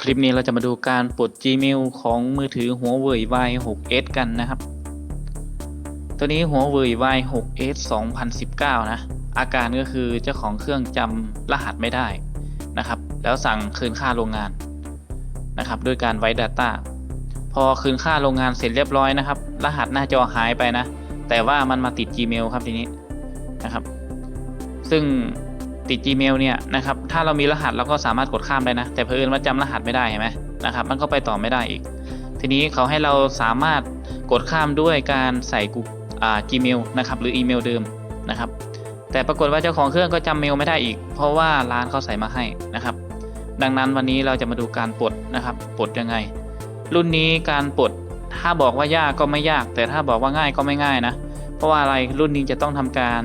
คลิปนี้เราจะมาดูการปลด Gmail ของมือถือ Huawei Y6s กันนะครับ ตัวนี้ Huawei Y6s 2019 นะ อาการก็คือเจ้าของเครื่องจำรหัสไม่ได้นะครับ แล้วสั่งคืนค่าโรงงานนะครับด้วยการไว้ Data พอคืนค่าโรงงานเสร็จเรียบร้อยนะครับ รหัสหน้าจอหายไปนะ แต่ว่ามันมาติด Gmail ครับทีนี้นะครับ ซึ่ง ติด Gmail เนี่ยนะครับถ้าเรามีรหัสเราก็สามารถกดข้ามได้นะ แต่เพิ่อนว่าจำรหัสไม่ได้เห็นไหมนะครับมันก็ไปต่อไม่ได้อีก ทีนี้เขาให้เราสามารถกดข้ามด้วยการใส่กูอ่า Gmail นะครับหรืออีเมลเดิมนะครับแต่ปรากฏว่าเจ้าของเครื่องก็จำเมลไม่ได้อีก เพราะว่าร้านเขาใส่มาให้นะครับ ดังนั้นวันนี้เราจะมาดูการปลดนะครับปลดยังไง รุ่นนี้การปลดถ้าบอกว่ายากก็ไม่ยาก แต่ถ้าบอกว่าง่ายก็ไม่ง่ายนะ เพราะว่าอะไรรุ่นนี้จะต้องทำการ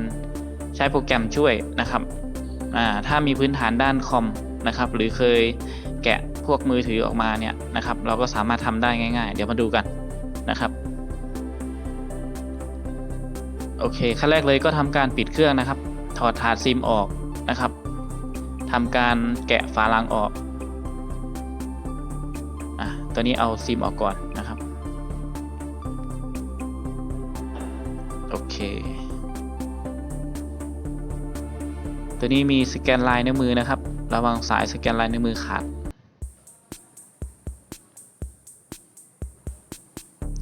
ใช้โปรแกรมช่วยนะครับ ถ้ามีพื้นฐานด้านคอมนะครับ หรือเคยแกะพวกมือถือออกมาเนี่ยนะครับ เราก็สามารถทำได้ง่าย ๆ เดี๋ยวมาดูกันนะครับโอเคขั้นแรกเลยก็ทำการปิดเครื่องนะครับ ถอดถาดซิมออกนะครับทำการแกะฝาลังออกอะตัวนี้เอาซิมออกก่อนนะครับโอเค ตัวนี้มีสแกนลายนิ้วมือนะครับ ระวังสายสแกนลายนิ้วมือขาด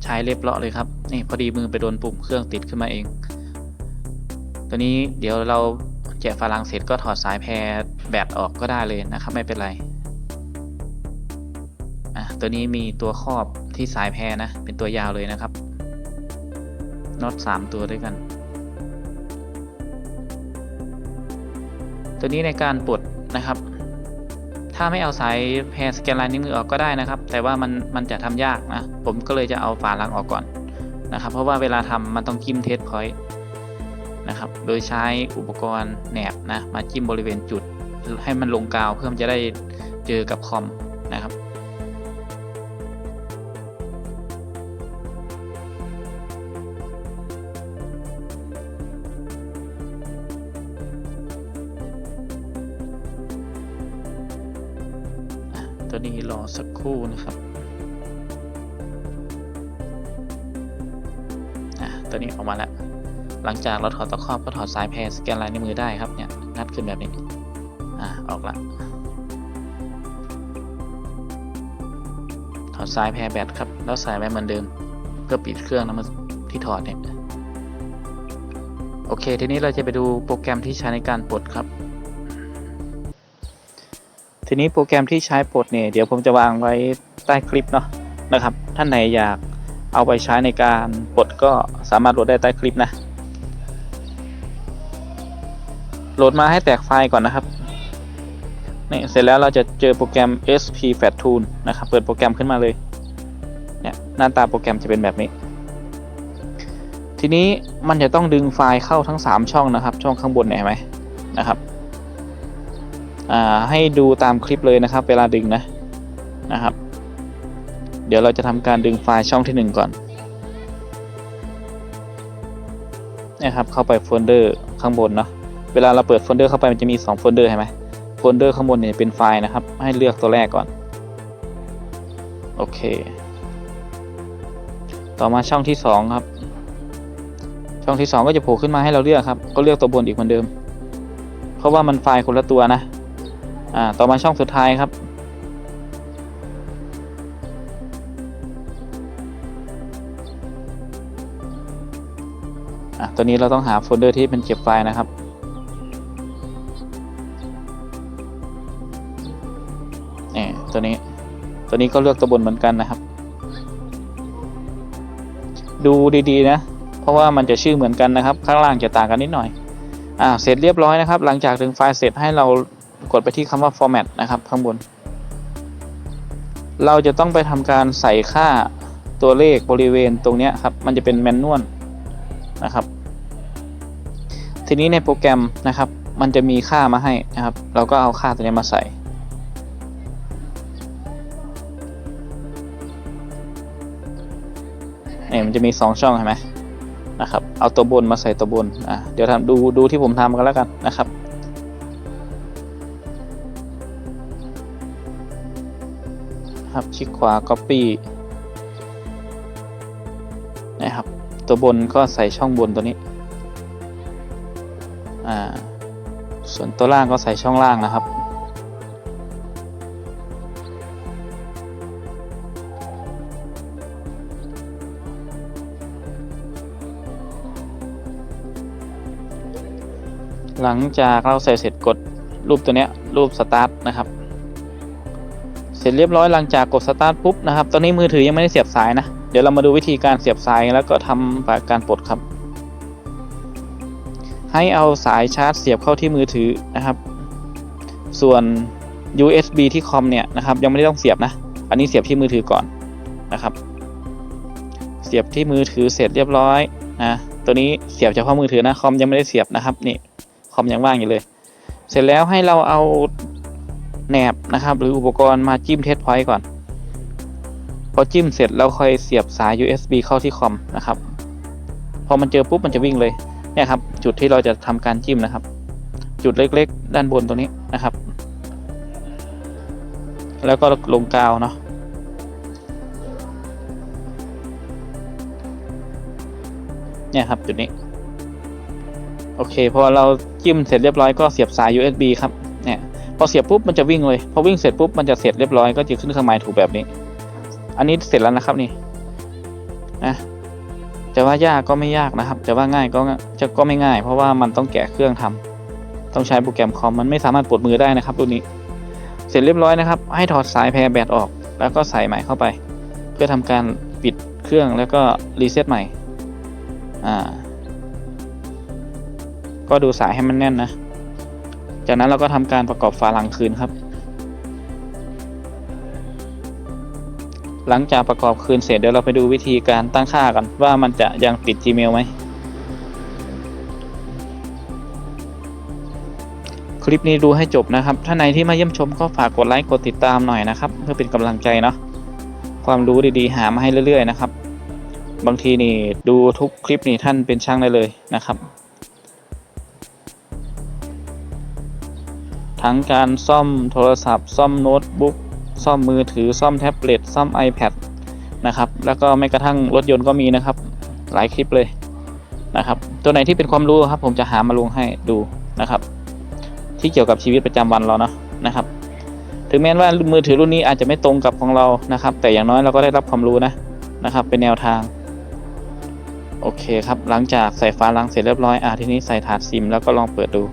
ใช้เรียบเลาะเลยครับ นี่พอดีมือไปโดนปุ่มเครื่องติดขึ้นมาเอง ตัวนี้เดี๋ยวเราแกะฝาลังเสร็จก็ถอดสายแพรแบตออกก็ได้เลยนะครับ ไม่เป็นไร อะตัวนี้มีตัวครอบที่สายแพรนะ เป็นตัวยาวเลยนะครับน็อต3ตัวด้วยกัน ตัวนี้ในการปลดนะครับ ถ้าไม่เอาสายแพรสแกนลายนิ้วมือออกก็ได้นะครับ แต่ว่ามันมันจะทำยากนะ ผมก็เลยจะเอาฝาลังออกก่อนนะครับ เพราะว่าเวลาทำมันต้องจิ้มเทสพอยต์นะครับ โดยใช้อุปกรณ์แหนบนะมาจิ้มบริเวณจุดให้มันลงกาวเพื่อมันจะได้เจอกับคอมนะครับ ตัวนี้รอสักครู่นะครับอะตัวนี้ออกมาแล้ว หลังจากเราถอดตะครอบก็ถอดสายแพรสแกนลายนิ้วมือได้ครับเนี่ยงัดขึ้นแบบนี้อะออกละถอดสายแพรแบตครับ แล้วใส่ไว้เหมือนเดิมเพื่อปิดเครื่องนะมันที่ถอดเนี่ยโอเค ทีนี้เราจะไปดูโปรแกรมที่ใช้ในการปลดครับ ทีนี้โปรแกรมที่ใช้ปลดเนี่ยเดี๋ยวผมจะวางไว้ใต้คลิปเนาะนะครับ ท่านไหนอยากเอาไปใช้ในการปลดก็สามารถโหลดได้ใต้คลิปนะ โหลดมาให้แตกไฟล์ก่อนนะครับนี่เสร็จแล้วเราจะเจอโปรแกรม SP Fat Tool นะครับ เปิดโปรแกรมขึ้นมาเลยเนี่ยหน้าตาโปรแกรมจะเป็นแบบนี้ ทีนี้มันจะต้องดึงไฟล์เข้าทั้ง 3 ช่องนะครับ ช่องข้างบนเห็นไหมนะครับ ให้ดูตามคลิปเลยนะครับ เวลาดึงนะนะครับ เดี๋ยวเราจะทำการดึงไฟล์ช่องที่ 1 ก่อนนะครับเข้าไปโฟลเดอร์ข้างบนเนาะเวลาเราเปิดโฟลเดอร์เข้าไปมันจะมี2โฟลเดอร์ใช่ไหมโฟลเดอร์ข้างบนเนี่ยเป็นไฟล์นะครับ ให้เลือกตัวแรกก่อนโอเค ต่อมาช่องที่ 2 ครับ ช่องที่ 2 ก็จะโผล่ขึ้นมาให้เราเลือกครับ ก็เลือกตัวบนอีกเหมือนเดิม เพราะว่ามันไฟล์คนละตัวนะ อ่าต่อมาช่องสุดท้ายครับ อะตัวนี้เราต้องหาโฟลเดอร์ที่เป็นเก็บไฟล์นะครับนี่ตัวนี้ตัวนี้ก็เลือกตัวบนเหมือนกันนะครับ ดูดีๆนะ เพราะว่ามันจะชื่อเหมือนกันนะครับ ข้างล่างจะต่างกันนิดหน่อยอ่าเสร็จเรียบร้อยนะครับ หลังจากดึงไฟล์เสร็จให้เรา กดไปที่คำว่า format นะครับ ข้างบน เราจะต้องไปทำการใส่ค่าตัวเลขบริเวณตรงนี้ครับ มันจะเป็นแมนนวลนะครับ ทีนี้ในโปรแกรมนะครับ มันจะมีค่ามาให้นะครับ เราก็เอาค่าตัวนี้มาใส่เนี่ยมันจะมี 2 ช่องเห็นไหมนะครับ เอาตัวบนมาใส่ตัวบน อะ เดี๋ยวทำดูดูที่ผมทำกันแล้วกันนะครับ นะครับคลิกขวา Copy นะครับ ตัวบนก็ใส่ช่องบนตัวนี้อ่าส่วนตัวล่างก็ใส่ช่องล่างนะครับหลังจากเราใส่เสร็จกดรูปตัวเนี้ยรูปสตาร์ทนะครับ เสร็จเรียบร้อยหลังจากกดสตาร์ทปุ๊บนะครับ ตอนนี้มือถือยังไม่ได้เสียบสายนะ เดี๋ยวเรามาดูวิธีการเสียบสายแล้วก็ทำการปลดครับ ให้เอาสายชาร์จเสียบเข้าที่มือถือนะครับ ส่วน USB ที่คอมเนี่ยนะครับยังไม่ได้ต้องเสียบนะ อันนี้เสียบที่มือถือก่อนนะครับ เสียบที่มือถือเสร็จเรียบร้อยนะตัวนี้เสียบเฉพาะมือถือนะคอมยังไม่ได้เสียบนะครับนี่คอมยังว่างอยู่เลย เสร็จแล้วให้เราเอา แหนบนะครับ หรืออุปกรณ์มาจิ้มเทสพอยต์ก่อน พอจิ้มเสร็จเราค่อยเสียบสาย USB เข้าที่คอมนะครับ พอมันเจอปุ๊บมันจะวิ่งเลยเนี่ยครับจุดที่เราจะทำการจิ้มนะครับ จุดเล็กๆ ด้านบนตรงนี้นะครับ แล้วก็ลงกาวเนาะเนี่ยครับจุดนี้ โอเคพอเราจิ้มเสร็จเรียบร้อยก็เสียบสาย USB ครับ เนี่ยพอเสียบปุ๊บมันจะวิ่งเลยพอวิ่งเสร็จปุ๊บมันจะเสร็จเรียบร้อยก็จะขึ้นเครื่องหมายถูกแบบนี้ อันนี้เสร็จแล้วนะครับนี่นะจะว่ายากก็ไม่ยากนะครับ จะว่าง่ายก็จะก็ไม่ง่าย เพราะว่ามันต้องแกะเครื่องทำต้องใช้โปรแกรมคอมมันไม่สามารถปลดมือได้นะครับรุ่นนี้ เสร็จเรียบร้อยนะครับ ให้ถอดสายแพรแบตออก แล้วก็ใส่ใหม่เข้าไป เพื่อทำการปิดเครื่องแล้วก็รีเซ็ตใหม่อ่าก็ดูสายให้มันแน่นนะ จากนั้นเราก็ทำการประกอบฝาหลังคืนครับ หลังจากประกอบคืนเสร็จเดี๋ยวเราไปดูวิธีการตั้งค่ากันว่ามันจะยังปิด Gmail ไหมคลิปนี้ดูให้จบนะครับ ถ้าไหนที่มาเยี่ยมชมก็ฝากกดไลค์กดติดตามหน่อยนะครับ เพื่อเป็นกำลังใจเนาะ ความรู้ดีๆ หามาให้เรื่อยๆนะครับ บางทีนี่ดูทุกคลิปนี่ท่านเป็นช่างได้เลยนะครับ ทั้งการซ่อมโทรศัพท์ ซ่อมโน้ตบุ๊กซ่อมมือถือซ่อมแท็บเล็ตซ่อม iPad นะครับ แล้วก็แม้กระทั่งรถยนต์ก็มีนะครับ หลายคลิปเลยนะครับ ตัวไหนที่เป็นความรู้ครับ ผมจะหามาลงให้ดูนะครับ ที่เกี่ยวกับชีวิตประจำวันเราเนาะนะครับ ถึงแม้ว่ามือถือรุ่นนี้อาจจะไม่ตรงกับของเรานะครับ แต่อย่างน้อยเราก็ได้รับความรู้นะนะครับ เป็นแนวทางโอเคครับ หลังจากใส่ฟ้าหลังเสร็จเรียบร้อยอะทีนี้ใส่ถาดซิมแล้วก็ลองเปิดดู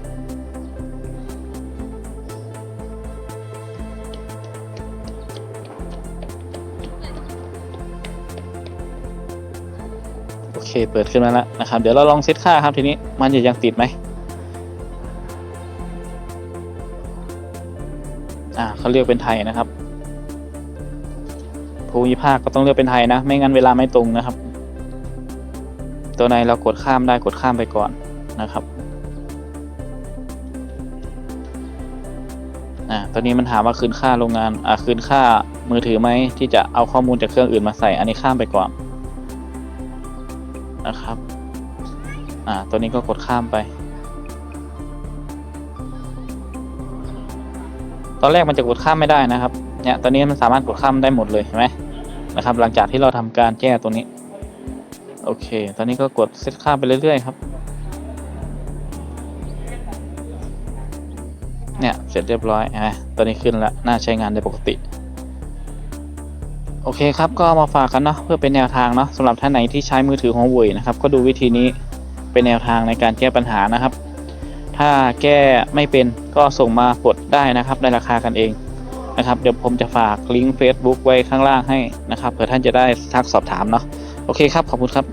เคเปิดขึ้นมาแล้วนะครับ เดี๋ยวเราลองเซตค่าครับทีนี้มันจะยังติดไหมอ่าเขาเลือกเป็นไทยนะครับภูมิภาคก็ต้องเลือกเป็นไทยนะ ไม่งั้นเวลาไม่ตรงนะครับ ตัวในเรากดข้ามได้กดข้ามไปก่อนนะครับอ่าตอนนี้มันถามว่าคืนค่าโรงงานอ่าคืนค่ามือถือไหมที่จะเอาข้อมูลจากเครื่องอื่นมาใส่ อันนี้ข้ามไปก่อน นะครับ อ่า ตัวนี้ก็กดข้ามไป ตอนแรกมันจะกดข้ามไม่ได้นะครับ เนี่ย ตอนนี้มันสามารถกดข้ามได้หมดเลยเห็นไหมนะครับ หลังจากที่เราทำการแก้ตัวนี้ โอเค ตอนนี้ก็กดเซตค่ามไปเรื่อยๆครับ เนี่ย เสร็จเรียบร้อยเห็นไหมตอนนี้ขึ้นแล้ว น่าใช้งานได้ปกติ อเคครับก็มาฝากกันเนาะเพื่อเป็นแนวทางเนาะสำหรับท่านไหนที่ใช้มือถือของเว่ยนะครับก็ดูวิธีนี้เป็นแนวทางในการแก้ปัญหานะครับ ถ้าแก้ไม่เป็นก็ส่งมาปลดได้นะครับในราคากันเองนะครับเดี๋ยวผมจะฝากลิงก์ Facebook ไว้ข้างล่างให้นะครับเผื่อท่านจะได้ทักสอบถามเนาะโอเคครับขอบคุณครับ